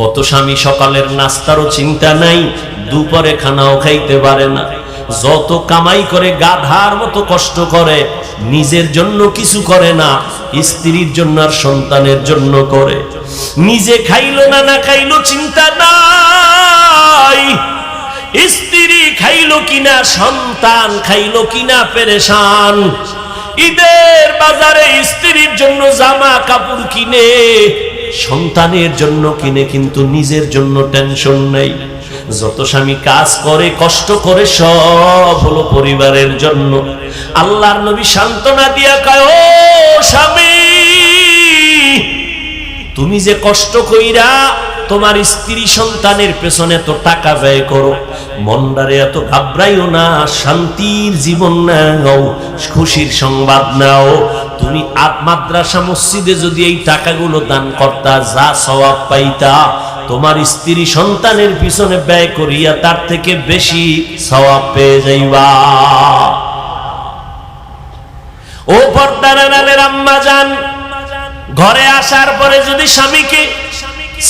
কত স্বামী সকালের নাস্তারও চিন্তা নাই, দুপুরে খানাও খাইতে পারে না। যত কামাই করে, গাধার মতো কষ্ট করে, নিজের জন্য কিছু করে না, স্ত্রীর জন্য আর সন্তানের জন্য করে। নিজে খাইলো না না খাইলো চিন্তা নাই। স্ত্রী খাইলো কিনা, সন্তান খাইলো কিনা, পেরেশান। ঈদের বাজারে স্ত্রীর জন্য জামা কাপড় কিনে সন্তানের জন্য কিনে কিন্তু নিজের জন্য টেনশন নেই। যত স্বামী কাজ করে, কষ্ট করে, সব হলো পরিবারের জন্য। আল্লাহর নবী সান্ত্বনা দিয়া কয়, ও স্বামী, তুমি যে কষ্ট কইরা তোমার স্ত্রী সন্তানের পেছনে তো টাকা ব্যয় করো মন্দারে এত ঘাবড়াইও না, শান্তির জীবন নাও, খুশির সংবাদ নাও। তুমি মাদ্রাসা মসজিদে যদি এই টাকাগুলো দান করতা, যা সওয়াব পাইতা, তোমার স্ত্রী সন্তানের পিছনে ব্যয় করিয়া তার থেকে বেশি সওয়াব পেয়ে যাইবা। ও পর্দার আম্মা যান, ঘরে আসার পরে যদি স্বামীকে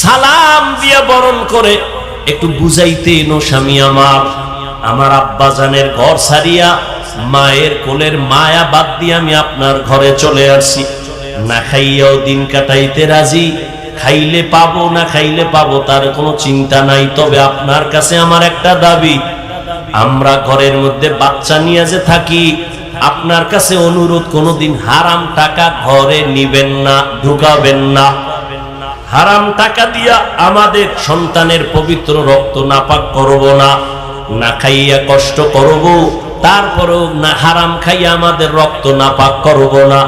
সালাম দিয়ে বরণ করে, একটু বুঝাইতে নো স্বামী আমার আমার আব্বা জানের ঘর সারিয়া মায়ের কোলের মায়া বাদ দিয়ে আমি আপনার ঘরে চলে আসছি। না খাইয়াও দিন কাটাইতে রাজি, খাইলে পাবো না খাইলে পাবো তার কোনো চিন্তা নাই। তবে আপনার কাছে আমার একটা দাবি, আমরা ঘরের মধ্যে বাচ্চা নিয়ে যে থাকি, আপনার কাছে অনুরোধ, কোনোদিন হারাম টাকা ঘরে নিবেন না, ঢুকাবেন না। হারাম টাকা দিয়া আমাদের সন্তানের পবিত্র রক্ত নাপাক করব না না খাইয়া কষ্ট করব তারপরেও না হারাম খাইয়া আমাদের রক্ত নাপাক করব না।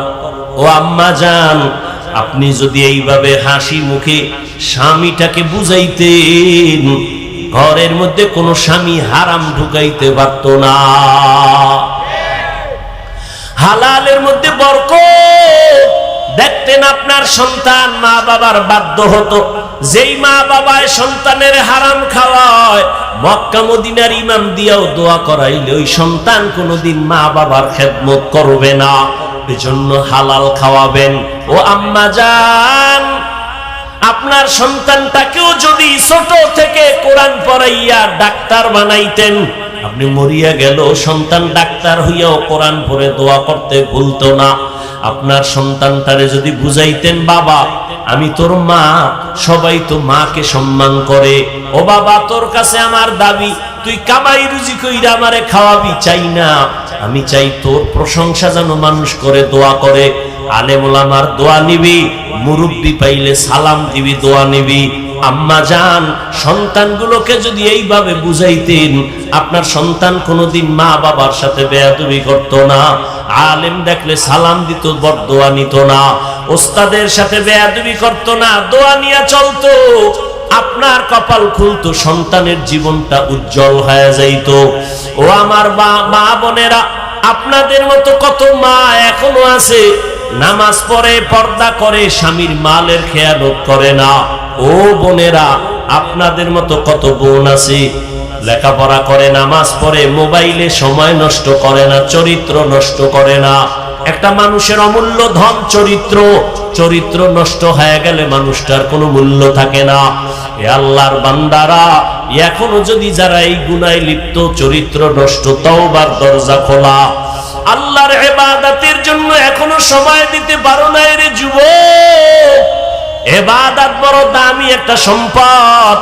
ও আম্মা যান আপনি যদি এইভাবে হাসি মুখে স্বামীটাকে বুঝাইতেন, ঘরের মধ্যে কোনো স্বামী হারাম ঢুকাইতে পারত না। হালালের মধ্যে বরকত। দেখতেন আপনার সন্তান মা বাবার বাধ্য হতো, যেই মা বাবায় সন্তানের হারাম খাওয়ায় মক্কা মদিনার ইমাম দিয়াও দোয়া করাইলে ওই সন্তান কোনোদিন মা বাবার খেদমত করবে না। এজন্য হালাল খাওয়াবেন। ও আম্মা যান আপনার সন্তানটাকেও যদি ছোট থেকে কোরআন পড়াইয়া ডাক্তার বানাইতেন, আপনি মরিয়া গেল, সন্তান ডাক্তার হইয়াও কোরআন পড়ে দোয়া করতে ভুলতো না। আপনার সন্তানটারে যদি বুঝাইতেন, বাবা আমি তোর মা, সবাই তো মাকে সম্মান করে। ও বাবা, তোর কাছে আমার দাবি, তুই কামাই রুজি কইরা আমারে খাওয়াবি, চাই না। আমি চাই তোর প্রশংসা যেন মানুষ করে, দোয়া করে। আলেমুল আমার দোয়া নিবি, মুরব্বি পাইলে সালাম দিবি, দোয়া নিবি। আম্মা যান সন্তানগুলোকে যদি এইভাবে বুঝাইতেন, আপনার সন্তান কোনোদিন মা বাবার সাথে বেয়াদবি করতো না, আলেম দেখলে সালাম দিত বর দোয়া নিত না, ওস্তাদের সাথে বেয়াদবি করতো না, দোয়া নিয়ে চলতো। আপনার কপাল খুলতো, সন্তানের জীবনটা উজ্জ্বল হয়ে যাইত। ও আমার মা বোনেরা, আপনাদের মতো কত মা এখনও আছে? নামাজ পড়ে, পর্দা করে, স্বামীর মালের খেয়ালত করে না। ও বোনেরা, আপনাদের মতো কত বোন আছে। লেখাপড়া করে, নামাজ পড়ে, মোবাইলে সময় নষ্ট করে না, চরিত্র নষ্ট করে না। একটা মানুষের অমূল্য ধন চরিত্র চরিত্র নষ্ট হয়ে গেলে মানুষটার কোনো মূল্য থাকে না। এ আল্লাহর বান্দারা, এখনও যদি যারা এই গুনায় লিপ্ত, চরিত্র নষ্ট তাও তওবার দরজা খোলা, আল্লাহর এবাদাতের জন্য এখনও সময় দিতে পারো না রে যুব এবাদাত বড় দামি একটা সম্পদ।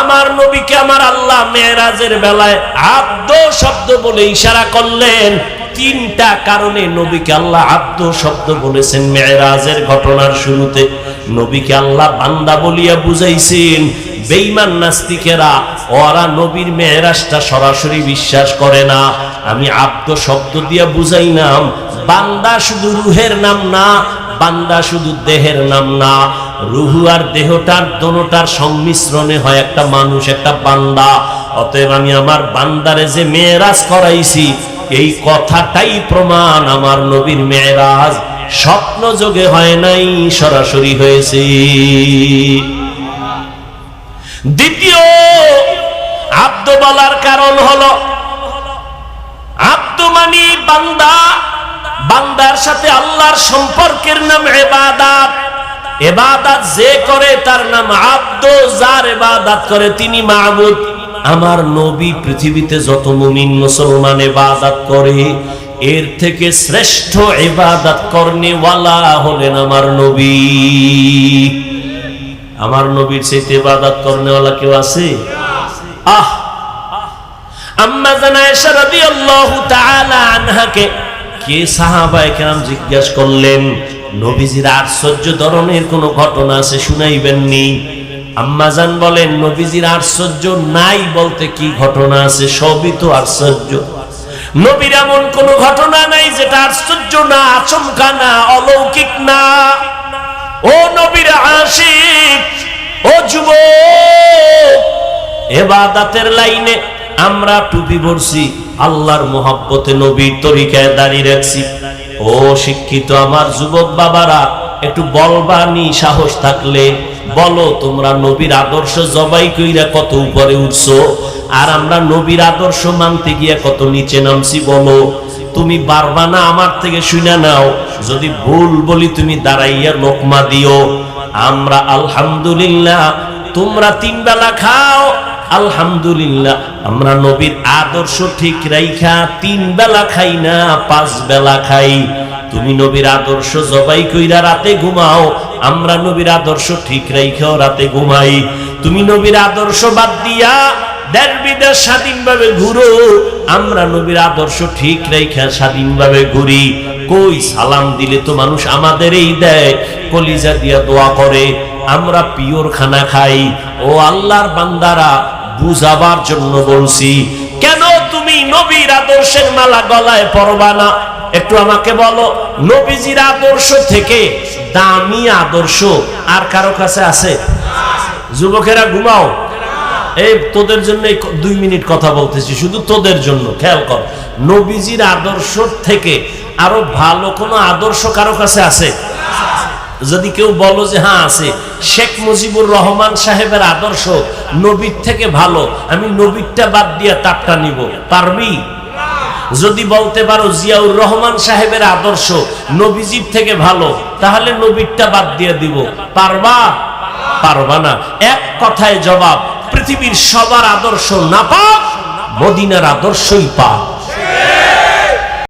আমার নবীকে আমার আল্লাহ মেয়েরাজের বেলায় আব্দ শব্দ বলে ইশারা করলেন। তিনটা কারণে নবীকে আল্লাহ আব্দ শব্দ বলেছেন মেয়েরাজের ঘটনার শুরুতে। নবীকে আল্লাহ বান্দা বলিয়া বুঝাইছেন বেইমান নাস্তিকেরা, ওরা নবীর মেয়েরাজটা সরাসরি বিশ্বাস করে না। আমি আব্দ শব্দ দিয়া বুঝাইলাম, বান্দা শুধু রুহের নাম না, বান্দা শুধু দেহের নাম না। রুহু আর দেহটার দোনোটার সংমিশ্রণে হয় একটা মানুষ, একটা বান্দা। অতএব আমি আমার বান্দারে যে মেয়েরাজ করাইছি, এই কথাটাই প্রমাণ আমার নবীর মেয়েরাজ। স্বপ্ন যোগে হয় নাই, সরাসরি হয়েছে। দ্বিতীয় আব্দ বলার কারণ হলো আব্দ মানি বান্দা, বান্দার সাথে আল্লাহর সম্পর্কের নাম এবাদাত এবাদাত যে করে, তার নাম আব্দ, যার এবাদাত করে তিনি মাহবুদ আমার নবী পৃথিবীতে যত মুমিন মুসলমান এবাদাত করে, এর থেকে শ্রেষ্ঠ এবাদাত করনেওয়ালা হলেন আমার নবী। আমার নবীর সেই এবাদাত করনেওয়ালা কেউ আছে? আহ! আম্মা জানায়েশা রাদিয়াল্লাহু তাআলা আনহাকে কে সাহাবায়ে কেরাম জিজ্ঞাসা করলেন নবীজির আশ্চর্য ধরনের কোন ঘটনা আছে শুনাইবেননি আম্মাজান বলেন, নবীজির আশ্চর্য নাই বলতে কি ঘটনা আছে? সবই তো আশ্চর্য নবীর এমন কোন ঘটনা নাই যেটা আশ্চর্য না, আচমকা না, অলৌকিক না। ও নবীর আশিক, ও যুবক, এবাদাতের লাইনে আমরা টুপি পরছি আল্লাহর মোহাব্বতে নবীর তরিকায় দাঁড়িয়ে রাখছি। ও শিক্ষিত আমার যুবক বাবারা, একটু বলবানি সাহস থাকলে। বলো, তোমরা নবীর আদর্শ জবাই কইরা কত উপরে উঠছো? আর আমরা নবীর আদর্শ মানতে গিয়া কত নিচে নামছি বলো? তুমি পারবা না আমার থেকে শুনে নাও, যদি ভুল বলি তুমি দাঁড়াইয়া লোকমা দিও। আমরা আলহামদুলিল্লাহ, তোমরা তিন বেলা খাও আলহামদুলিল্লাহ, আমরা নবীর আদর্শ ঠিক রাইখা তিন বেলা খাই না, পাঁচ বেলা খাই। তুমি নবীর আদর্শ জবাই কইরা রাতে ঘুমাও, আমরা নবীর আদর্শ ঠিক রাইখাও রাতে ঘুমাই। তুমি নবীর আদর্শ বাদ দিয়া দেশ বিদেশ স্বাধীনভাবে ঘুরো, আমরা নবীর আদর্শ ঠিক স্বাধীনভাবে ঘুরি। সালাম দিলে তো মানুষ আমাদেরই দেয়, কলিজা দিয়া দোয়া করে, আমরা পিওর খানা খাই। ও আল্লাহর বান্দারা বুঝাবার জন্য বলছি, কেন তুমি নবীর আদর্শের মালা গলায় পরবা না? একটু আমাকে বলো, নবীজির আদর্শ থেকে দামি আদর্শ আর কারও কাছে আছে? যুবকেরা ঘুমাও। এই তোদের জন্য দুই মিনিট কথা বলতেছি, শুধু তোদের জন্য, খেয়াল কর। নবীজির আদর্শ থেকে আরও ভালো কোনো আদর্শ কারও কাছে আছে? যদি কেউ বলো যে হ্যাঁ আছে শেখ মুজিবুর রহমান সাহেবের আদর্শ নবীর থেকে ভালো। আমি নবীরটা বাদ দিয়ে তারটা নিব। পারবি? যদি বলতে পারো জিয়াউর রহমান সাহেবের আদর্শ নবীজির থেকে ভালো, তাহলে নবীরটা বাদ দিয়ে দিব। পারবা? পারবা না। এক কথায় জবাব, পৃথিবীর সবার আদর্শ না পাক মদিনার আদর্শই পাক।